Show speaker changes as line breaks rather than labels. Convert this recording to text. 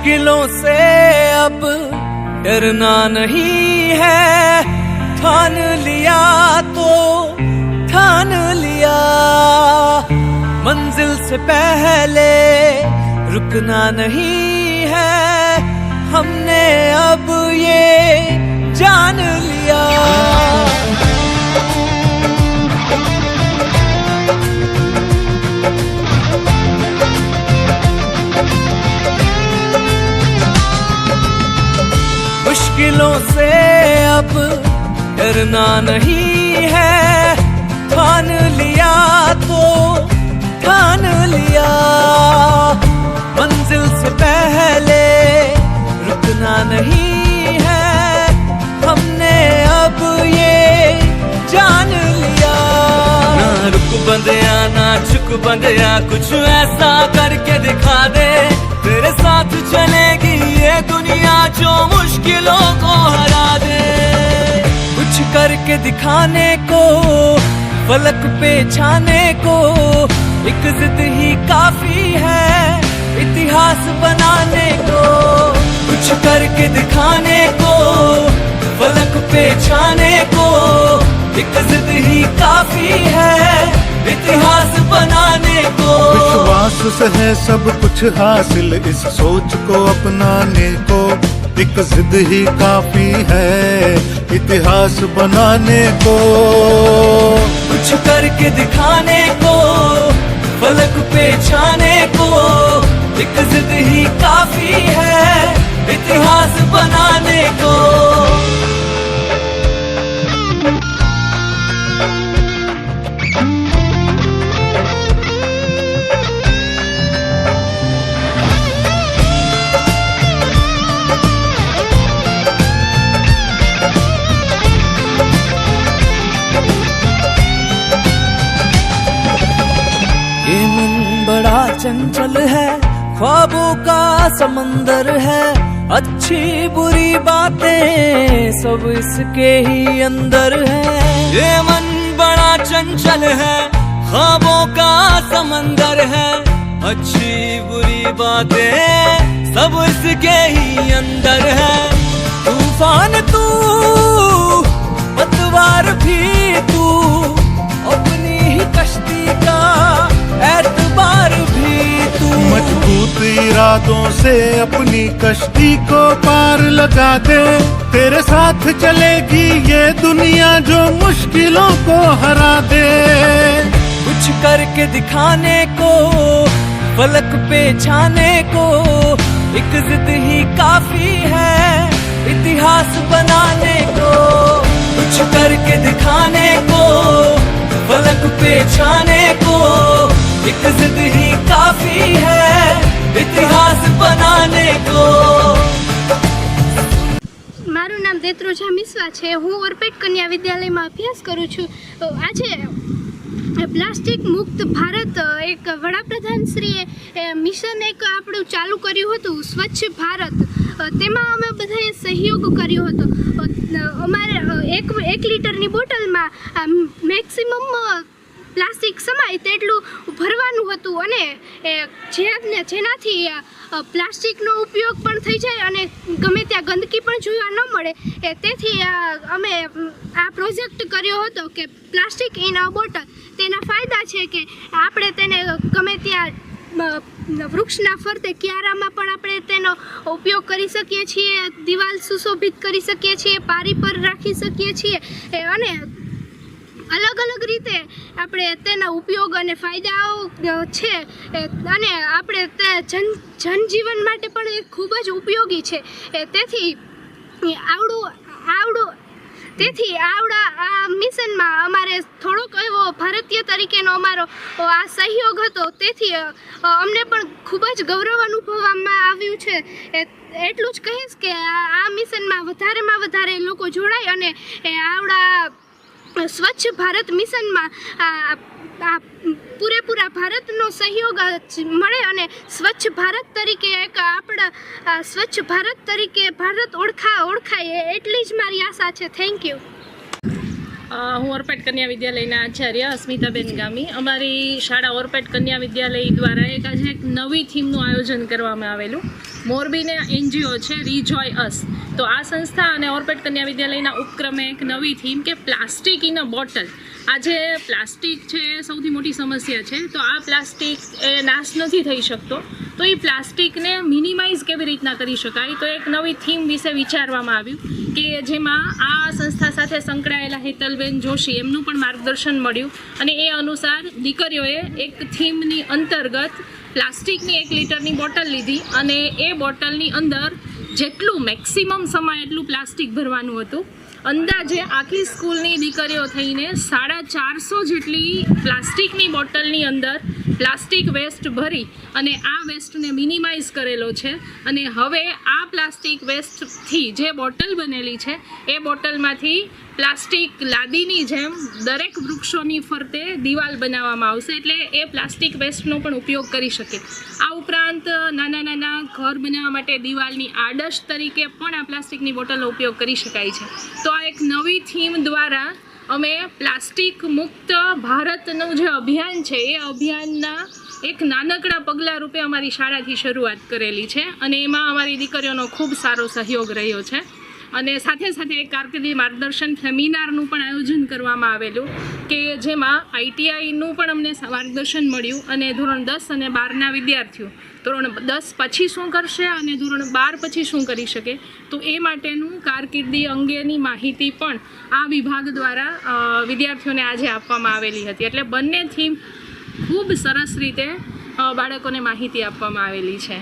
मुश्किलों से अब डरना नहीं है। ठान लिया तो ठान लिया। मंजिल से पहले रुकना नहीं है। हमने अब मुश्किलों से अब डरना नहीं है। ठान लिया तो ठान लिया। मंजिल से पहले रुकना नहीं है। हमने अब ये जान लिया। ना रुक बंदया, ना चुक बंदया, कुछ ऐसा करके दिखा दे। तेरे साथ चलेगी ये दुनिया जो मुश्किलों को हरा दे। कुछ करके दिखाने को, फलक पे छाने को, एक जिद ही काफ़ी है इतिहास बनाने को। कुछ करके दिखाने को, फलक पे छाने को, एक जिद ही काफ़ी है
से है सब कुछ हासिल इस सोच को अपनाने को एक जिद ही काफी है इतिहास बनाने को
कुछ करके दिखाने चंचल है, ख्वाबों का समंदर है। अच्छी बुरी बातें सब इसके ही अंदर है। ये मन बड़ा चंचल है, ख्वाबों का समंदर है। अच्छी बुरी बातें सब इसके ही
इरादों से अपनी कश्ती को पार लगा दे। तेरे साथ चलेगी ये दुनिया जो मुश्किलों को हरा दे।
कुछ करके दिखाने को, फलक पे छाने को, एक जिद ही काफ़ी है इतिहास बनाने को। कुछ करके दिखाने को, फलक पे छाने को, एक जिद
નામ મિશ્રા છે, હું ઓરપેટ કન્યા વિદ્યાલયમાં અભ્યાસ કરું છું. આજે પ્લાસ્ટિક મુક્ત ભારત એક વડાપ્રધાન શ્રીએ મિશન એક આપણું ચાલુ કર્યું હતું, સ્વચ્છ ભારત. તેમાં અમે બધાએ સહયોગ કર્યો હતો. અમારે એક એક લીટરની બોટલમાં મેક્સિમમ પ્લાસ્ટિક સમાય તેટલું ભરવાનું હતું અને એ જેનાથી પ્લાસ્ટિકનો ઉપયોગ પણ થઈ જાય અને ગમે ત્યાં ગંદકી પણ જોવા ન મળે, એ તેથી અમે આ પ્રોજેક્ટ કર્યો હતો કે પ્લાસ્ટિક ઇન અ બોટલ. તેના ફાયદા છે કે આપણે તેને ગમે ત્યાં વૃક્ષના ફરતે ક્યારામાં પણ આપણે તેનો ઉપયોગ કરી શકીએ છીએ, દિવાલ સુશોભિત કરી શકીએ છીએ, પારી પર રાખી શકીએ છીએ અને અલગ અલગ રીતે આપણે તેના ઉપયોગ અને ફાયદાઓ છે. અને આપણે તે જન, જનજીવન માટે પણ એ ખૂબ જ ઉપયોગી છે. તેથી આવડું આવડું, તેથી આવડા, આ મિશનમાં અમારે થોડોક એવો ભારતીય તરીકેનો અમારો આ સહયોગ હતો. તેથી અમને પણ ખૂબ જ ગૌરવ અનુભવવામાં આવ્યું છે. એટલું જ કહીશ કે આ મિશનમાં વધારેમાં વધારે લોકો જોડાય અને આવડા સ્વચ્છ ભારત મિશનમાં પૂરેપૂરા ભારતનો સહયોગ મળે અને સ્વચ્છ ભારત તરીકે એક આપણા સ્વચ્છ ભારત તરીકે ભારત ઓળખા, ઓળખાય એટલી જ મારી આશા છે. થેન્ક યુ
હું ઓરપેટ કન્યા વિદ્યાલયના આચાર્ય અસ્મિતાબેન ગામી. અમારી શાળા ઓરપેટ કન્યા વિદ્યાલય દ્વારા એક આજે એક નવી થીમનું આયોજન કરવામાં આવેલું. મોરબીને એનજીઓ છે, રીજોય અસ. તો આ સંસ્થા અને ઓરપેટ કન્યા વિદ્યાલયના ઉપક્રમે એક નવી થીમ કે પ્લાસ્ટિક ઇન અ બોટલ. આજે પ્લાસ્ટિક છે, સૌથી મોટી સમસ્યા છે. તો આ પ્લાસ્ટિક એ નાશ નથી થઈ શકતો. તો એ પ્લાસ્ટિકને મિનિમાઇઝ કેવી રીતના કરી શકાય? તો એક નવી થીમ વિશે વિચારવામાં આવ્યું કે જેમાં આ સંસ્થા સાથે સંકળાયેલા હેતલબેન જોશી એમનું પણ માર્ગદર્શન મળ્યું અને એ અનુસાર દીકરીઓએ એક થીમની અંતર્ગત પ્લાસ્ટિકની એક લીટરની બોટલ લીધી અને એ બોટલની અંદર જેટલું મેક્સિમમ સમય એટલું પ્લાસ્ટિક ભરવાનું હતું. અંદાજે આખી સ્કૂલની દીકરીઓ થઈને સાડા ચારસો જેટલી પ્લાસ્ટિકની બોટલની અંદર પ્લાસ્ટિક વેસ્ટ ભરી અને આ વેસ્ટને મિનિમાઇઝ કરેલો છે. અને હવે આ પ્લાસ્ટિક વેસ્ટથી જે બોટલ બનેલી છે, એ બોટલમાંથી પ્લાસ્ટિક લાદીની જેમ દરેક વૃક્ષોની ફરતે દિવાલ બનાવવામાં આવશે. એટલે એ પ્લાસ્ટિક વેસ્ટનો પણ ઉપયોગ કરી શકે. આ ઉપરાંત નાના નાના ઘર બનાવવા માટે દિવાલની આડશ તરીકે પણ આ પ્લાસ્ટિકની બોટલનો ઉપયોગ કરી શકાય છે. તો આ એક નવી થીમ દ્વારા અમે પ્લાસ્ટિક મુક્ત ભારતનું જે અભિયાન છે, એ અભિયાનના એક નાનકડા પગલાં રૂપે અમારી શાળાથી શરૂઆત કરેલી છે અને એમાં અમારી દીકરીઓનો ખૂબ સારો સહયોગ રહ્યો છે. અને સાથે સાથે એક કારકિર્દી માર્ગદર્શન સેમિનારનું પણ આયોજન કરવામાં આવેલું કે જેમાં આઈટીઆઈનું પણ અમને માર્ગદર્શન મળ્યું અને ધોરણ દસ અને બારના વિદ્યાર્થીઓ ધોરણ દસ પછી શું કરશે અને ધોરણ બાર પછી શું કરી શકે? તો એ માટેનું કારકિર્દી અંગેની માહિતી પણ આ વિભાગ દ્વારા વિદ્યાર્થીઓને આજે આપવામાં આવેલી હતી. એટલે બંને થીમ ખૂબ સરસ રીતે બાળકોને માહિતી આપવામાં આવેલી છે.